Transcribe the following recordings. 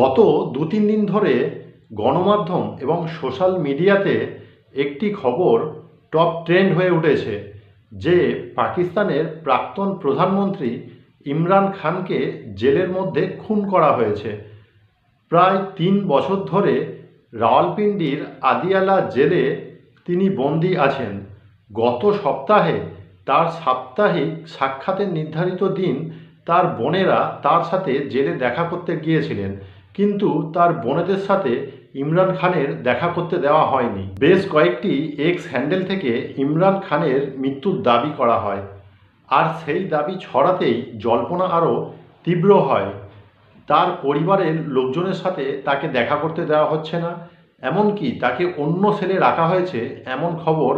গত দু তিন দিন ধরে গণমাধ্যম এবং সোশ্যাল মিডিয়াতে একটি খবর টপ ট্রেন্ড হয়ে উঠেছে, যে পাকিস্তানের প্রাক্তন প্রধানমন্ত্রী ইমরান খানকে জেলের মধ্যে খুন করা হয়েছে। প্রায় তিন বছর ধরে রাওয়ালপিন্ডির আদিয়ালা জেলে তিনি বন্দী আছেন। গত সপ্তাহে তার সাপ্তাহিক সাক্ষাতের নির্ধারিত দিন তার বোনেরা তার সাথে জেলে দেখা করতে গিয়েছিলেন। কিন্তু তার বোনেদের সাথে ইমরান খানের দেখা করতে দেওয়া হয়নি। বেশ কয়েকটি এক্স হ্যান্ডেল থেকে ইমরান খানের মৃত্যুর দাবি করা হয়। আর সেই দাবি ছড়াতেই জল্পনা আরও তীব্র হয়। তার পরিবারের লোকজনের সাথে তাকে দেখা করতে দেওয়া হচ্ছে না। এমনকি তাকে অন্য সেলে রাখা হয়েছে এমন খবর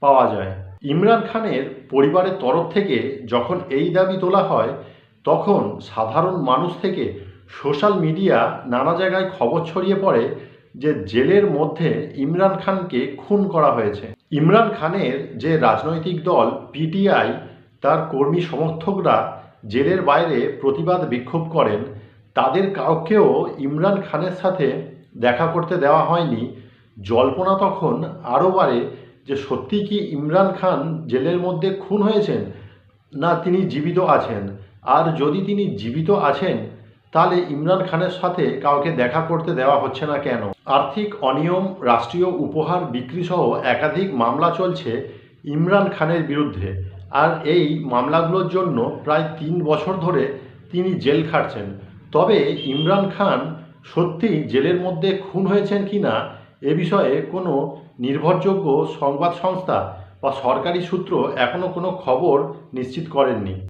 পাওয়া যায়। ইমরান খানের পরিবারের তরফ থেকে যখন এই দাবি তোলা হয়, তখন সাধারণ মানুষ থেকে সোশ্যাল মিডিয়া নানা জায়গায় খবর ছড়িয়ে পড়ে যে জেলের মধ্যে ইমরান খানকে খুন করা হয়েছে। ইমরান খানের যে রাজনৈতিক দল পিটিআই, তার কর্মী সমর্থকরা জেলের বাইরে প্রতিবাদ বিক্ষোভ করেন, তাদের কাউকেও ইমরান খানের সাথে দেখা করতে দেওয়া হয়নি। জল্পনা তখন আরও বাড়ে যে সত্যি কি ইমরান খান জেলের মধ্যে খুন হয়েছেন, না তিনি জীবিত আছেন? আর যদি তিনি জীবিত আছেন তাহলে ইমরান খানের সাথে কাউকে দেখা করতে দেওয়া হচ্ছে না কেন? আর্থিক অনিয়ম, রাষ্ট্রীয় উপহার বিক্রি সহ একাধিক মামলা চলছে ইমরান খানের বিরুদ্ধে। আর এই মামলাগুলোর জন্য প্রায় তিন বছর ধরে তিনি জেল খাটছেন। তবে ইমরান খান সত্যি জেলের মধ্যে খুন হয়েছেন কি না, এ বিষয়ে কোনো নির্ভরযোগ্য সংবাদ সংস্থা বা সরকারি সূত্র এখনও কোনো খবর নিশ্চিত করেননি।